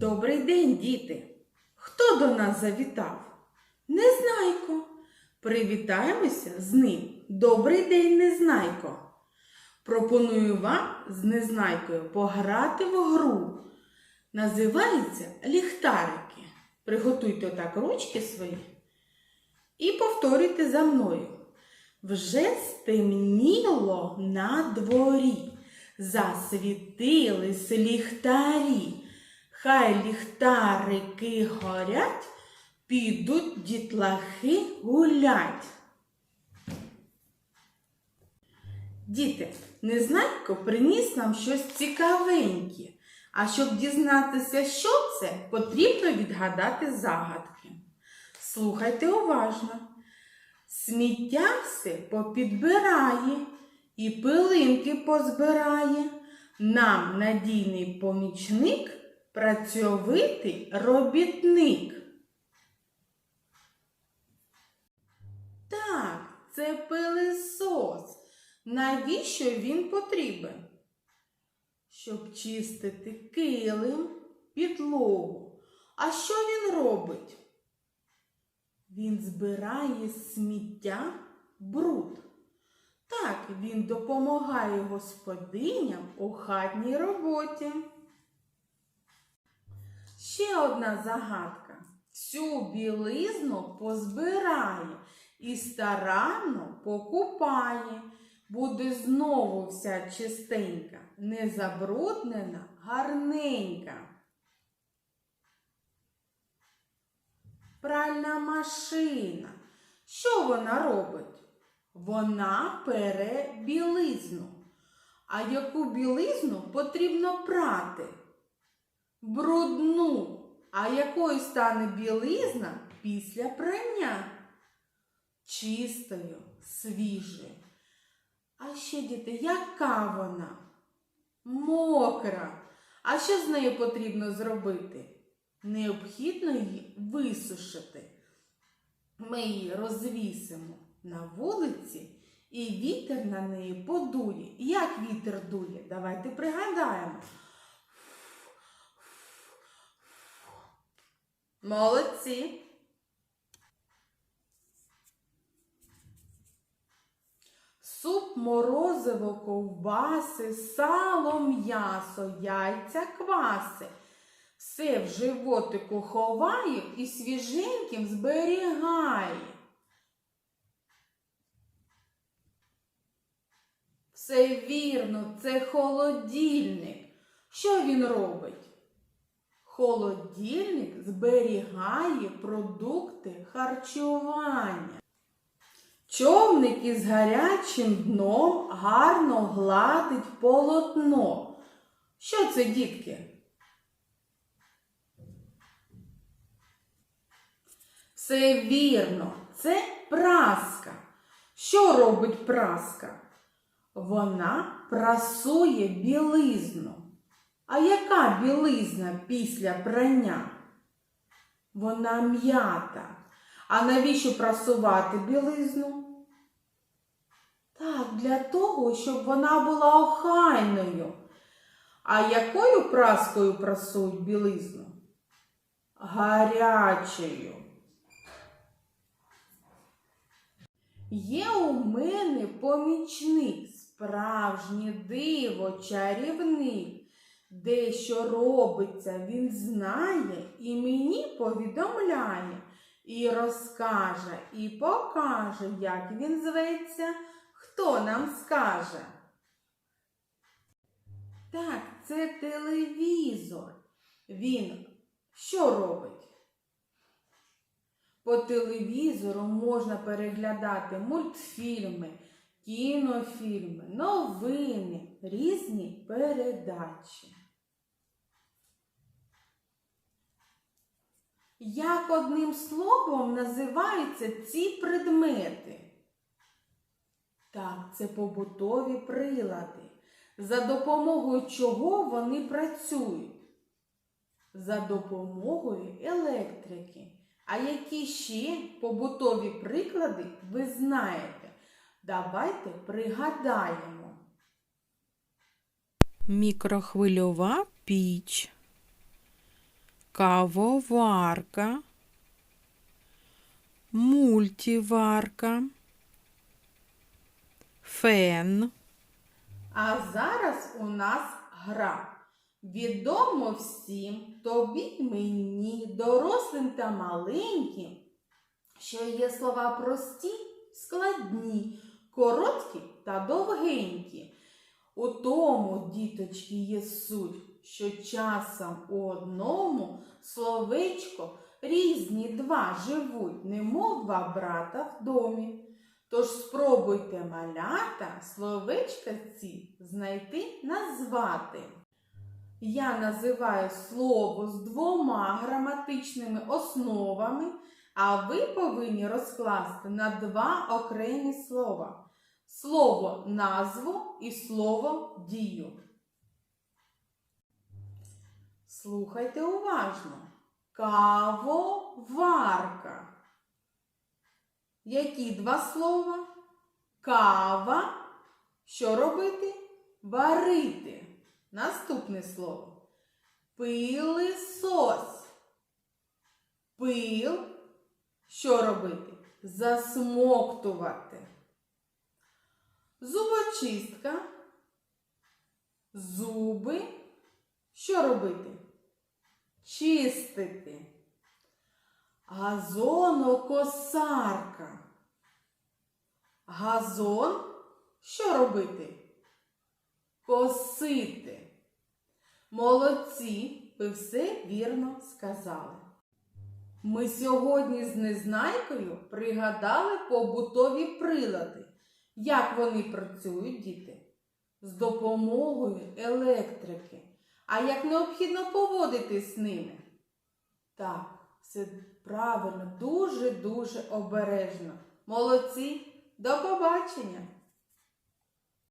Добрий день, діти! Хто до нас завітав? Незнайко. Привітаємося з ним. Добрий день, Незнайко. Пропоную вам з Незнайкою пограти в гру. Називається ліхтарики. Приготуйте отак ручки свої і повторюйте за мною. Вже стемніло на дворі, засвітились ліхтарі. Хай ліхтарики горять, підуть дітлахи гулять. Діти, Незнайко приніс нам щось цікавеньке. А щоб дізнатися, що це, потрібно відгадати загадки. Слухайте уважно. Сміття все попідбирає і пилинки позбирає. Нам надійний помічник, працьовитий робітник. Так, це пилисос. Навіщо він потрібен? Щоб чистити килим, підлогу. А що він робить? Він збирає сміття бруд. Так, він допомагає господиням у хатній роботі. Ще одна загадка. Всю білизну позбирає і старанно покупає. Буде знову вся чистенька, незабруднена, гарненька. Пральна машина. Що вона робить? Вона пере білизну. А яку білизну потрібно прати? Брудну. А якою стане білизна після прання? Чистою, свіжою. А ще, діти, яка вона? Мокра. А що з нею потрібно зробити? Необхідно її висушити. Ми її розвісимо на вулиці, і вітер на неї подує. Як вітер дує? Давайте пригадаємо. Молодці. Суп, морозиво, ковбаси, сало, м'ясо, яйця, кваси. Все в животику ховаю і свіженьким зберігає. Все вірно, це холодильник. Що він робить? Холодильник зберігає продукти харчування. Човник із гарячим дном гарно гладить полотно. Що це, дітки? Все вірно, це праска. Що робить праска? Вона прасує білизну. А яка білизна після прання? Вона м'ята. А навіщо прасувати білизну? Так, для того, щоб вона була охайною. А якою праскою прасують білизну? Гарячою. Є у мене помічник, справжнє диво, чарівник. Де що робиться, він знає і мені повідомляє, і розкаже, і покаже, як він зветься, хто нам скаже. Так, це телевізор. Він що робить? По телевізору можна переглядати мультфільми, кінофільми, новини, різні передачі. Як одним словом називаються ці предмети? Так, це побутові прилади, за допомогою чого вони працюють? За допомогою електрики. А які ще побутові приклади ви знаєте? Давайте пригадаємо. Мікрохвильова піч, кавоварка, мультиварка, фен, А зараз у нас гра. Відомо всім, тобі мені, дорослим та маленьким, що є слова прості, складні, короткі та довгенькі. У тому, діточки, є суть, що часом у одному словечко різні два живуть, немов два брата в домі. Тож спробуйте малята словечка ці знайти, назвати. Я називаю слово з двома граматичними основами, а ви повинні розкласти на два окремі слова. Слово назву і слово дію. Слухайте уважно. Кавоварка. Які два слова? Кава. Що робити? Варити. Наступне слово. Пилисос. Пил. Що робити? Засмоктувати. Зубочистка. Зуби. Що робити? Чистити. Газонокосарка. Газон. Що робити? Косити. Молодці, ви все вірно сказали. Ми сьогодні з Незнайкою пригадали побутові прилади. Як вони працюють, діти? З допомогою електрики. А як необхідно поводитись з ними? Так, все правильно, дуже-дуже обережно. Молодці, до побачення!